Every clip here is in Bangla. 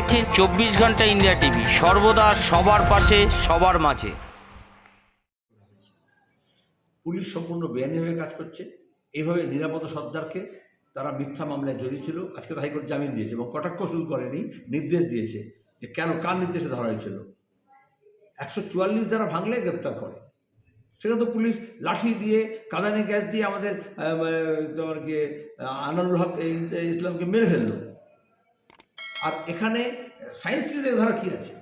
দেখছেন চব্বিশ ঘণ্টা ইন্ডিয়া টিভি। সর্বদা সবার পাশে, সবার মাঝে। পুলিশ সম্পূর্ণ বেআইনিভাবে কাজ করছে। এইভাবে নিরাপদ সর্দারকে তারা মিথ্যা মামলায় জড়িয়েছিল। আজকে তো হাইকোর্ট জামিন দিয়েছে এবং কটাক্ষ শুরু করেনি, নির্দেশ দিয়েছে যে কেন, কার নির্দেশে ধরা হয়েছিল? একশো চুয়াল্লিশ দ্বারা ভাঙলে গ্রেপ্তার করে। সেটা তো পুলিশ লাঠি দিয়ে, কাদানি গ্যাস দিয়ে আমাদের তোমার কি আনারুল হক ইসলামকে মেরে ফেলল। আর এখানে সায়েন্স সিটিতে ধরা কি আছে?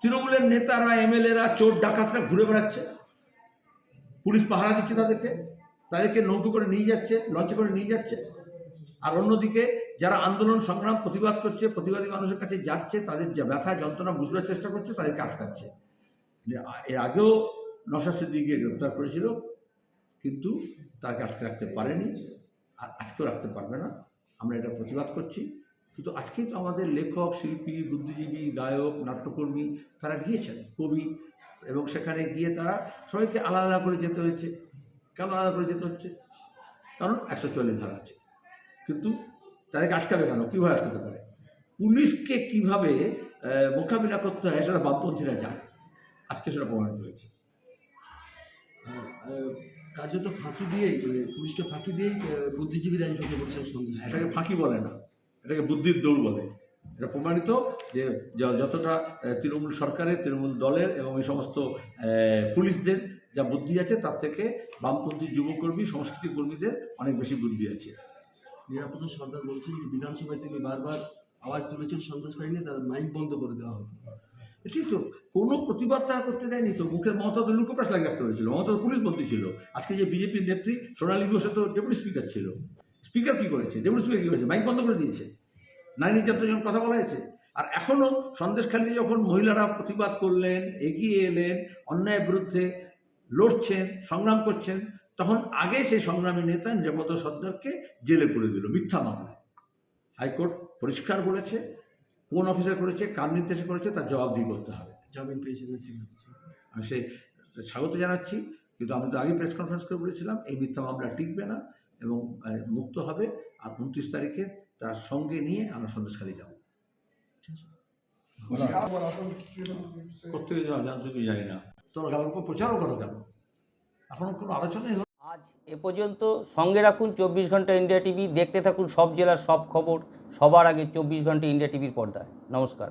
তৃণমূলের নেতারা, এমএলএরা, চোর ডাকাতরা ঘুরে বেড়াচ্ছে। পুলিশ পাহারা দিচ্ছে তাদেরকে তাদেরকে নৌকো করে নিয়ে যাচ্ছে, লঞ্চে করে নিয়ে যাচ্ছে। আর অন্যদিকে যারা আন্দোলন, সংগ্রাম, প্রতিবাদ করছে, প্রতিবাদী মানুষের কাছে যাচ্ছে, তাদের যা ব্যথা, যন্ত্রণা বুঝবার চেষ্টা করছে, তাদেরকে আটকাচ্ছে। এর আগেও নশা সিদ্দিকে গ্রেপ্তার করেছিল, কিন্তু তাকে আটকে রাখতে পারেনি, আর আজকেও রাখতে পারবে না। আমরা এটা প্রতিবাদ করছি। কিন্তু আজকেই তো আমাদের লেখক শিল্পী বুদ্ধিজীবী গায়ক নাট্যকর্মী তারা গিয়েছেন কবি এবং সেখানে গিয়ে তারা সবাইকে আলাদা আলাদা করে যেতে হয়েছে। কেন আলাদা করে যেতে হচ্ছে? কারণ একশো চল্লিশ ধারা আছে। কিন্তু তাদেরকে আটকাবে কেন? কীভাবে আটকাতে পারে? পুলিশকে কীভাবে মোকাবিলা করতে হয় সেটা বামপন্থীরা জানে। আজকে সেটা প্রমাণিত হয়েছে। কার্যত ফাঁকি দিয়েই মানে পুলিশকে ফাঁকি দিয়েই বুদ্ধিজীবীরা সন্দেশ এটাকে ফাঁকি বলে না। এটাকে বুদ্ধির দৌড় বলে। এটা প্রমাণিত যে যতটা তৃণমূল সরকারের, তৃণমূল দলের এবং এই সমস্ত পুলিশদের যা বুদ্ধি আছে তার থেকে বামপন্থী যুবকর্মী, সংস্কৃতি কর্মীদের অনেক বেশি বুদ্ধি আছে। নিরাপত্তা সরকার বলছেন যে বিধানসভায় তিনি বারবার আওয়াজ তুলেছেন সন্দেশকারী নিয়ে তার মাইক বন্ধ করে দেওয়া হতো। ঠিক তো, কোনো প্রতিবাদ তারা করতে দেয়নি তো। মুখের মমতা তো লুকোপ্রাস লাগিয়ে রাখতে হয়েছিল, মমতা পুলিশ মন্ত্রী ছিল। আজকে যে বিজেপির নেত্রী সোনালী ঘোষে তো ডেপুটি স্পিকার ছিল। স্পিকার কি করেছে? ডেপুটি স্পিকার কি করেছে? মাইক বন্ধ করে দিয়েছে। নারী নির্যাতন যখন কথা বলা হয়েছে। আর এখনও সন্দেশখালী যখন মহিলারা প্রতিবাদ করলেন এগিয়ে এলেন অন্যায়ের বিরুদ্ধে লড়ছেন সংগ্রাম করছেন তখন আগে সেই সংগ্রামী নেতা নিরাপত্তা সর্দারকে জেলে করে দিল মিথ্যা মামলায়। হাইকোর্ট পরিষ্কার বলেছে কোন অফিসার করেছে কার নির্দেশে করেছে তার জবাবদিহি করতে হবে। জামিন পেয়েছেন কি আমি সে স্বাগত জানাচ্ছি কিন্তু আমি তো আগে প্রেস কনফারেন্স করে বলেছিলাম এই মিথ্যা মামলা টিকবে না। এবং মুক্ত হবে আর উনত্রিশ তারিখে তার সঙ্গে নিয়ে আমরা সন্দেশখালী যাব। যাওয়া জানতে জানি না। প্রচারও করো কেন? এখন কোনো আলোচনাই হলো। আজ এ পর্যন্ত সঙ্গে রাখুন চব্বিশ ঘণ্টা ইন্ডিয়া টিভি দেখতে থাকুন সব জেলার সব খবর সবার আগে চব্বিশ ঘণ্টা ইন্ডিয়া টিভির পর্দায়। নমস্কার।